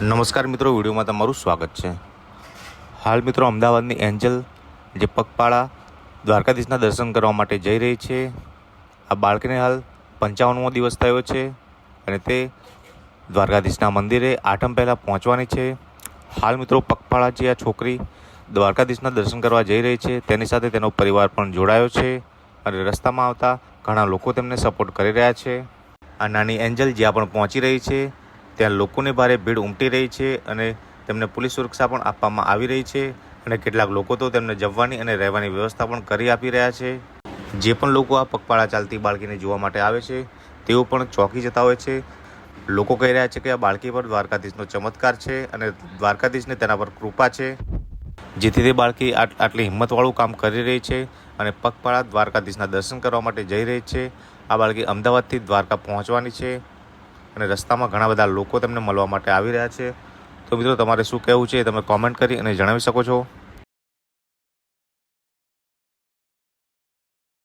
નમસ્કાર મિત્રો, વિડીયોમાં તમારું સ્વાગત છે. હાલ મિત્રો, અમદાવાદની એન્જલ જે પગપાળા દ્વારકાધીશના દર્શન કરવા માટે જઈ રહી છે. આ બાળકીને હાલ પંચાવનમો દિવસ થયો છે અને તે દ્વારકાધીશના મંદિરે આઠમ પહેલાં પહોંચવાની છે. હાલ મિત્રો, પગપાળા જે આ છોકરી દ્વારકાધીશના દર્શન કરવા જઈ રહી છે, તેની સાથે તેનો પરિવાર પણ જોડાયો છે અને રસ્તામાં આવતા ઘણા લોકો તેમને સપોર્ટ કરી રહ્યા છે. આ નાની એન્જલ જ્યાં પણ પહોંચી રહી છે ત્યાં લોકોની ભારે ભીડ ઉમટી રહી છે અને તેમને પોલીસ સુરક્ષા પણ આપવામાં આવી રહી છે અને કેટલાક લોકો તો તેમને જમવાની અને રહેવાની વ્યવસ્થા પણ કરી આપી રહ્યા છે. જે પણ લોકો આ પગપાળા ચાલતી બાળકીને જોવા માટે આવે છે, તેઓ પણ ચોંકી જતા હોય છે. લોકો કહી રહ્યા છે કે આ બાળકી પર દ્વારકાધીશનો ચમત્કાર છે અને દ્વારકાધીશને તેના પર કૃપા છે. જેથી તે બાળકી આટ, આટલી હિંમતવાળું કામ કરી રહી છે અને પગપાળા દ્વારકાધીશના દર્શન કરવા માટે જઈ રહી છે. આ બાળકી અમદાવાદથી દ્વારકા પહોંચવાની છે. અને રસ્તામાં ઘણા બધા લોકો તેમને મળવા માટે આવી રહ્યા છે. તો મિત્રો, તમારે શું કહેવું છે એ તમે કોમેન્ટ કરી અને જણાવી શકો છો.